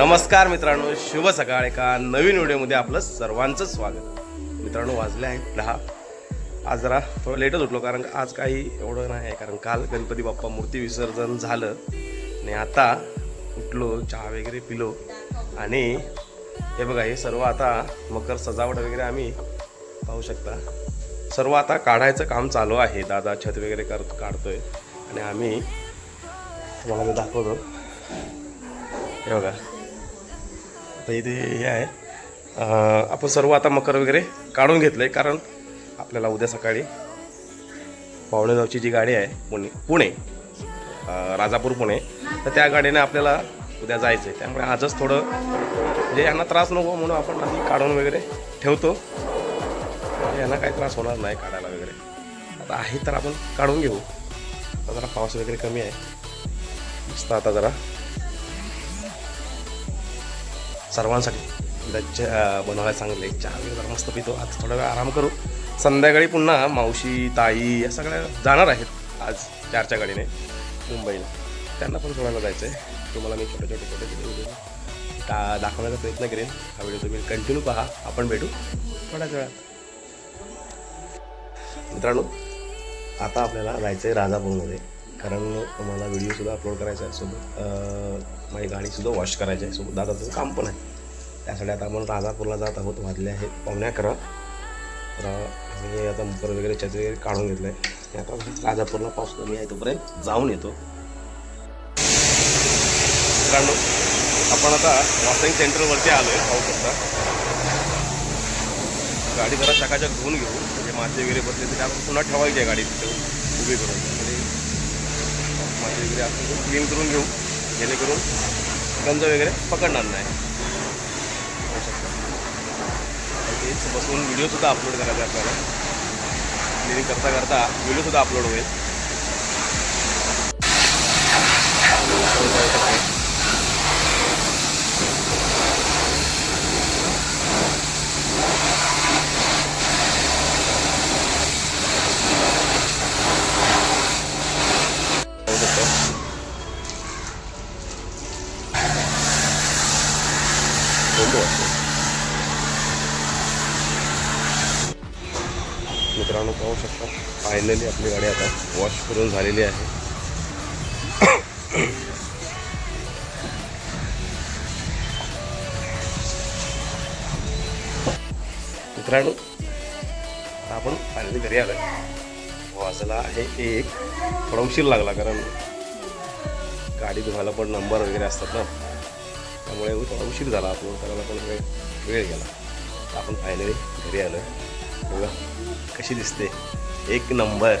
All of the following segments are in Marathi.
नमस्कार मित्रांनो शुभ सकाळ. एका नवीन व्हिडिओमध्ये आपलं सर्वांचं स्वागत. मित्रांनो वाजले आहेत दहा. आज जरा थोडं लेटच उठलो कारण आज काही एवढं नाही आहे कारण काल गणपती बाप्पा मूर्ती विसर्जन झालं. आणि आता उठलो चहा वगैरे पिलो. आणि हे बघा हे सर्व आता मकर सजावट वगैरे आम्ही पाहू शकता. सर्व आता काढायचं काम चालू आहे. दादा छत वगैरे कर काढतोय. आणि आम्ही तुम्हाला मी दाखवतो. हे बघा. आता इथे हे आहे. आपण सर्व आता मकर वगैरे काढून घेतलं आहे कारण आपल्याला उद्या सकाळी पावणे जी गाडी आहे पुणे पुणे राजापूर पुणे तर त्या गाडीने आपल्याला उद्या जायचं आहे त्यामुळे आजच थोडं म्हणजे यांना त्रास नको म्हणून आपण आधी काढून वगैरे ठेवतो. म्हणजे यांना काही त्रास होणार नाही काढायला वगैरे. आता आहे तर आपण काढून घेऊ. जरा पाऊस वगैरे कमी आहे. मस्त आता जरा सर्वांसाठी. डच बनवायला सांगितले चहा वगैरे जरा मस्त पितो. आज थोडा वेळ आराम करू. संध्याकाळी पुन्हा मावशी ताई या सगळ्या जाणार आहेत आज चारच्या गाडीने मुंबईला. त्यांना पण सोडायला जायचं आहे तुम्हाला मी छोटे छोटे छोटे छोटे व्हिडिओ दा दाखवण्याचा प्रयत्न करेन. हा व्हिडिओ तुम्ही कंटिन्यू पहा. आपण भेटू थोड्याच वेळात. मित्रांनो आता आपल्याला जायचं आहे राजापूरमध्ये. कारण मला व्हिडिओसुद्धा अपलोड करायचा आहे. सोबत माझी गाडीसुद्धा वॉश करायची आहे. सोबत दादाचं काम पण आहे. त्यासाठी आता आपण राजापूरला जात आहोत. वाजले आहेत पावणे अकरा. तर आम्ही आता मुकर वगैरे छत वगैरे काढून घेतलं आहे आता राजापूरला पाऊस कमी आहे तोपर्यंत जाऊन येतो. मित्रांनो आपण आता वॉशिंग सेंटरवरती आलो आहे पाहू शकता. गाडी जरा चकाचक धुवून घेऊ. म्हणजे मासे वगैरे बसले तर आपण पुन्हा ठेवायची आहे गाडी. तिथे उभी करून. वगैरे आपण क्लीन करून घेऊ. जेणेकरून गंज वगैरे पकडणार नाही. तेच बसून व्हिडिओसुद्धा अपलोड करायचा आपल्याला. क्लिनिंग करता करता व्हिडिओसुद्धा अपलोड होईल पाहू शकता कोंबो मित्रांनो पाहू शकता फायनली आपली गाडी आता वॉश करून झालेली आहे. मित्रांनो आपण फायनली घरी आलो वाजला आहे एक. थोडा उशीर लागला कारण गाडी धुवायला पण नंबर वगैरे असतात ना. त्यामुळे थोडा उशीर झाला अपलोड करायला पण वेळ वेळ गेला. आपण फायनली घरी आलो. बघा कशी दिसते. एक नंबर.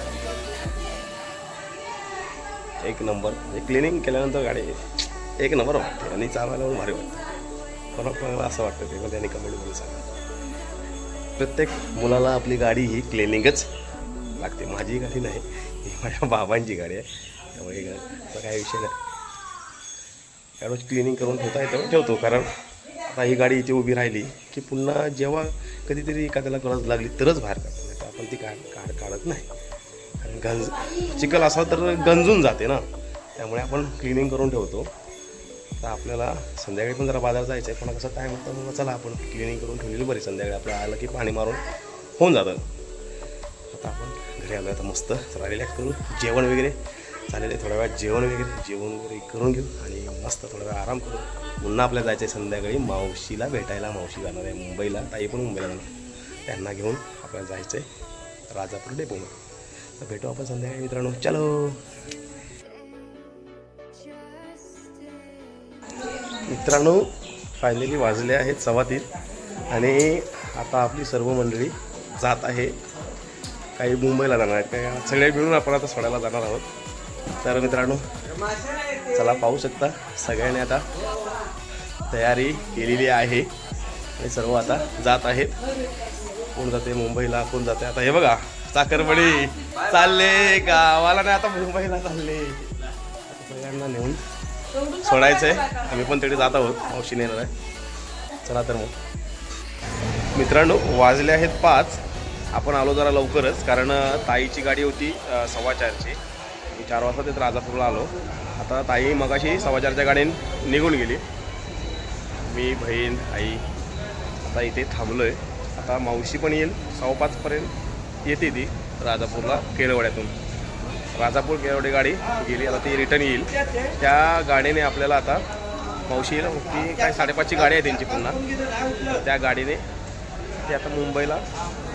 एक नंबर. म्हणजे क्लिनिंग केल्यानंतर गाडी एक नंबर वाटते आणि चालवायला पण भारी वाटते. कोणा कोणाला असं वाटतं ते पण त्यांनी कमेंटमध्ये सांगा प्रत्येक मुलाला आपली गाडी ही क्लिनिंगच लागते. माझी गाडी नाही ही माझ्या बाबांची गाडी आहे. त्यामुळे काय विषय नाही. रोज क्लिनिंग करून ठेवता येतं ठेवतो. कारण आता ही गाडी इथे उभी राहिली की पुन्हा जेव्हा कधीतरी एखाद्याला गरज लागली तरच बाहेर काढतो नाही तर आपण ती काढ काढ काढत नाही. कारण गंज चिखल असा तर गंजून जाते ना. त्यामुळे आपण क्लिनिंग करून ठेवतो. तर आपल्याला संध्याकाळी पण जरा बाजार जायचं आहे पण कसं टाईम होतं मग चला आपण क्लिनिंग करून ठेवलेली बरी. संध्याकाळी आपलं आलं की पाणी मारून होऊन जातं. आता आपण घरी आलो आता मस्त जरा रिलॅक्स करू जेवण वगैरे झालेलं आहे. थोड्या वेळात जेवण वगैरे जेवण वगैरे करून घेऊ आणि मस्त थोडा वेळ आराम करू पुन्हा आपल्याला जायचं आहे संध्याकाळी मावशीला भेटायला. मावशी जाणार आहे मुंबईला. ताई पण मुंबईला जाणार. त्यांना घेऊन आपल्याला जायचं आहे राजापूर डेपोमध्ये तर भेटू आपण संध्याकाळी मित्रांनो. चलो. मित्रांनो फायनली वाजले आहेत सव्वा आणि आता आपली सर्व मंडळी जात आहे. काही मुंबईला जाणार आहेत. काही सगळे मिळून आपण आता सोडायला जाणार आहोत. तर मित्रांनो चला पाहू शकता सगळ्यांनी आता तयारी केलेली आहे. आणि सर्व आता जात आहेत. कोण जाते? मुंबईला कोण जाते? आता हे बघा साखरपडी चालले गावाला नाही आता मुंबईला चालले. सगळ्यांना नेऊन सोडायचं आहे आम्ही पण तिकडे जात आहोत. मावशी नेणार आहे. चला तर मग. मित्रांनो वाजले आहेत पाच. आपण आलो जरा लवकरच कारण ताईची गाडी होती सव्वा चारची. चार वाजता तिथं राजापूरला आलो. आता ताई मगाशी सव्वा चारच्या गाडीने निघून गेली. मी बहीण आई आता इथे थांबलो आहे आता मावशी पण येईल सव्वापाचपर्यंत येते ती राजापूरला केळवड्यातून. राजापूर केळवडी गाडी गेली आता ती रिटर्न येईल. त्या गाडीने आपल्याला आता मावशी येईल. ती काय साडेपाचची गाडी आहे त्यांची पुन्हा. त्या गाडीने ते आता मुंबईला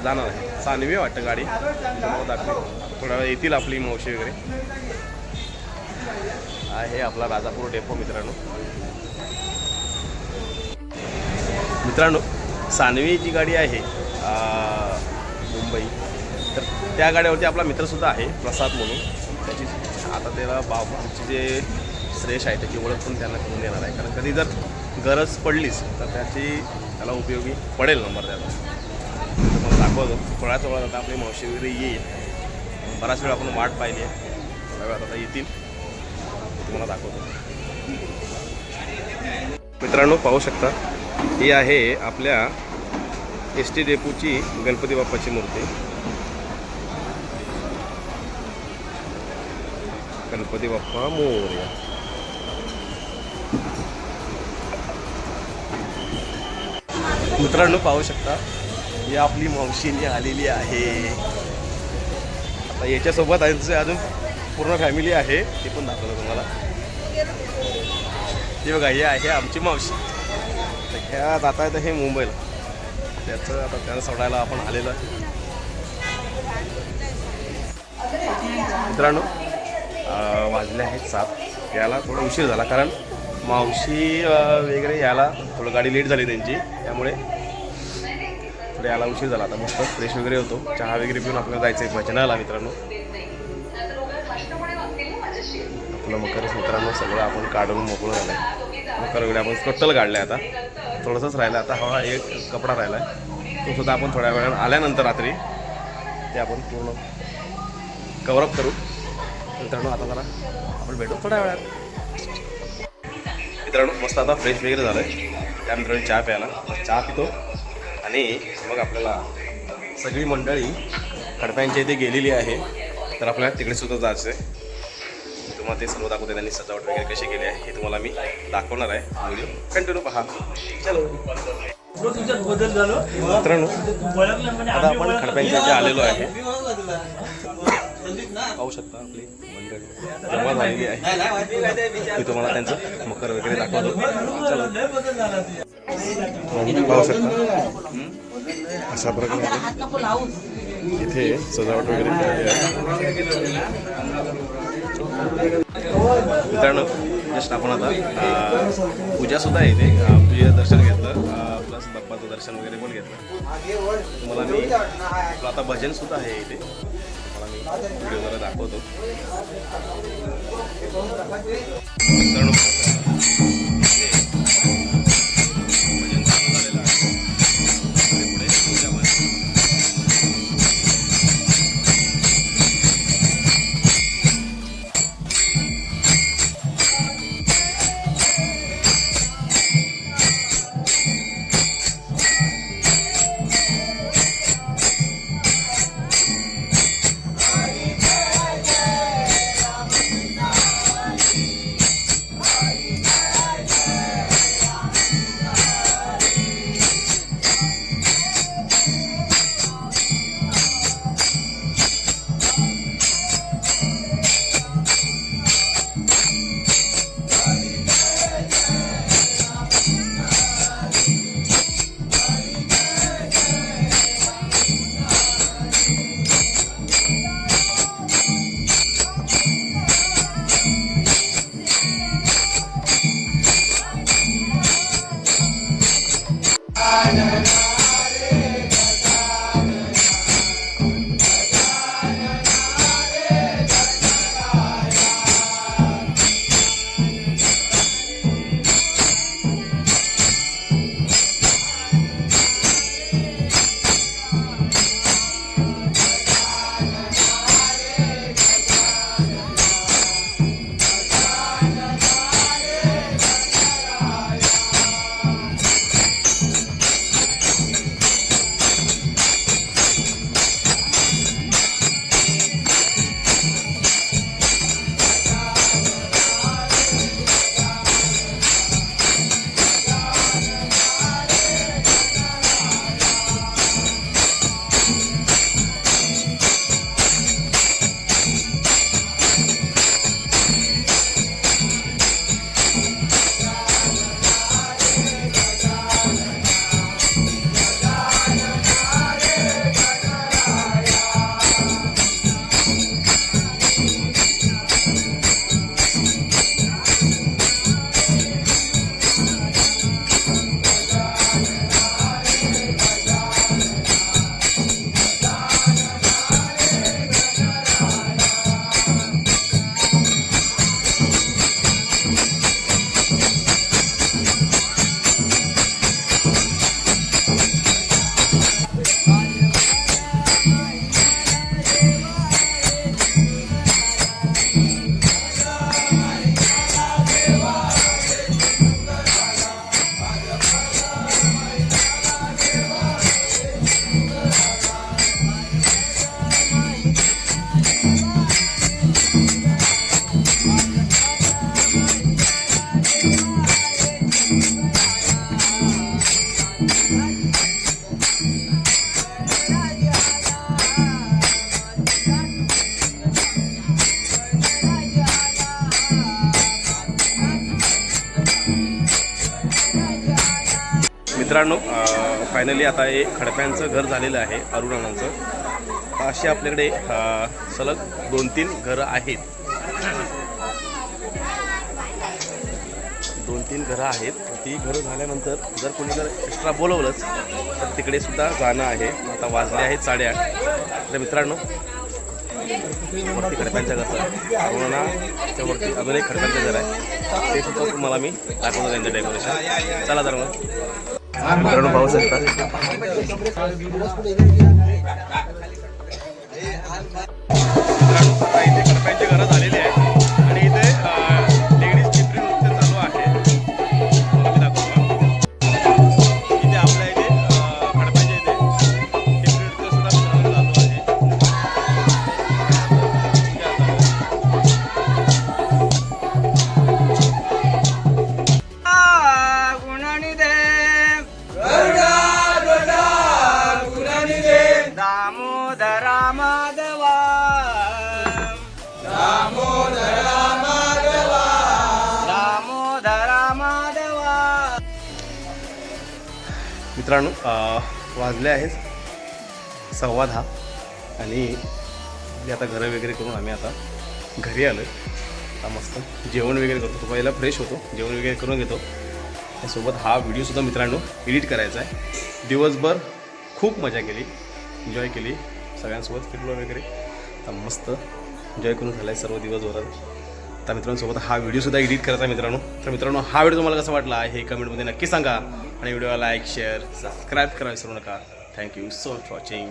जाणार आहे. सानवी वाटतं गाडी. दाखवली थोड्या वेळ येतील आपली मावशी वगैरे? आहे आपला राजापूर डेपो मित्रांनो. मित्रांनो सानवी जी गाडी आहे मुंबई. तर त्या गाड्यावरती आपला मित्रसुद्धा आहे प्रसाद म्हणून. त्याची आता त्याला बाबाची जे श्रेष आहे त्याची ओळख पण त्यांना करून देणार आहे. कारण कधी जर गरज पडलीच तर त्याची त्याला उपयोगी पडेल नंबर त्याला तर मग दाखवतो. थोड्याच वेळात आता आपली मावशी वगैरे येईल. बराच वेळ आपण वाट पाहिली आहे. थोड्या वेळात आता येतील. तुम्हाला दाखवतो. मित्रांनो पाहू शकता ही आहे आपल्या एस टी डेपूची गणपती बाप्पाची मूर्ती. गणपती बाप्पा मोर्या. मित्रांनो पाहू शकता ही आपली मावशीने आलेली आहे. तर याच्यासोबत यांचे अजून पूर्ण फॅमिली आहे ते पण दाखवलं तुम्हाला. हे बघा हे आहे आमची मावशी. तर ह्या जाता येतं हे मुंबईला. त्याचं आता त्यांना सोडायला आपण आलेलो आहे. मित्रांनो वाजले आहेत सात. यायला थोडा उशीर झाला कारण मावशी वगैरे यायला थोडं गाडी लेट झाली त्यांची. त्यामुळे थोडं यायला उशीर झाला. आता मस्त फ्रेश वगैरे होतो. चहा वगैरे पिऊन आपल्याला जायचं आहे भजनाला मित्रांनो. आपलं मकर मित्रांनो सगळं आपण काढून मोकळं झालं आहे मकर वगैरे आपण कट्टल काढलं आहे आता. थोडंसंच राहिलं आता. हवा एक कपडा राहिला आहे तो सुद्धा आपण थोड्या वेळानं आल्यानंतर रात्री ते आपण पूर्ण कवरअप करू. मित्रांनो आता जरा आपण भेटू थोड्या वेळात. मित्रांनो मस्त आता फ्रेश वगैरे झालं आहे त्या मित्रांनो चहा प्यायला. चहा पितो. आणि मग आपल्याला सगळी मंडळी खडप्यांच्या इथे गेलेली आहे. तर आपल्याला तिकडे सुद्धा जायचं आहे तुम्हाला ते सर्व दाखवते त्यांनी सजावट वगैरे कशी केली आहे हे तुम्हाला मी दाखवणार आहे. व्हिडिओ कंटिन्यू पहा. चलो. मित्रांनो आता आपण खडप्यांच्या इथे आलेलो आहे. पाहू शकता आपली मंडळी. जमा झालेली आहे. मी तुम्हाला त्यांचं मकर वगैरे दाखवतो. चला. पाहू शकता. अशा प्रकारे इथे सजावट वगैरे केलेली आहे. मित्रांनो जस्ट आपण आता अं, पूजा आहे इथे. पूजेचं दर्शन घेतलं. प्लस बाप्पाचं दर्शन वगैरे पण घेतलं. तुम्हाला मी आता भजनसुद्धा आहे इथे. तुम्हाला मी व्हिडिओ जरा दाखवतो. मित्रांनो मित्रांनो फायनली आता हे खडप्यांचं घर झालेलं आहे अरुणानांचं असे आपल्याकडे सलग दोन तीन घरं आहेत. दोन तीन घरं आहेत. ती घरं झाल्यानंतर जर कोणी जर एक्स्ट्रा बोलवलंच तर तिकडे सुद्धा जाणं आहे. आता वाजले आहेत साडेआठ तर मित्रांनो वरती खडप्यांच्या घरचं अरुणाच्या वरती अजून एक खडप्यांचं घर आहे. ते सुद्धा तुम्हाला मी दाखवतो त्यांचं डेकोरेशन चला तर मग. मित्रांनो पाहू शकता. दामोदरा माधवा दामोदरा माधवा मित्रांनो वाजले आहेत सव्वा दहा आणि आता घरं वगैरे करून आम्ही आता घरी आलो आता मस्त जेवण वगैरे करतो. तो पहिला फ्रेश होतो. जेवण वगैरे करून घेतो. त्यासोबत हा व्हिडिओसुद्धा मित्रांनो एडिट करायचा आहे. दिवसभर खूप मजा केली. एन्जॉय केली. सगळ्यांसोबत फिरलो वगैरे. तर मस्त. एन्जॉय करून झालं आहे सर्व दिवसभरात. तर मित्रांसोबत हा व्हिडिओसुद्धा एडिट करायचा आहे मित्रांनो. तर मित्रांनो हा व्हिडिओ तुम्हाला कसा वाटला हे कमेंटमध्ये नक्की सांगा. आणि व्हिडिओला लाईक शेअर सबस्क्राईब करायला विसरू नका. Thank you so much watching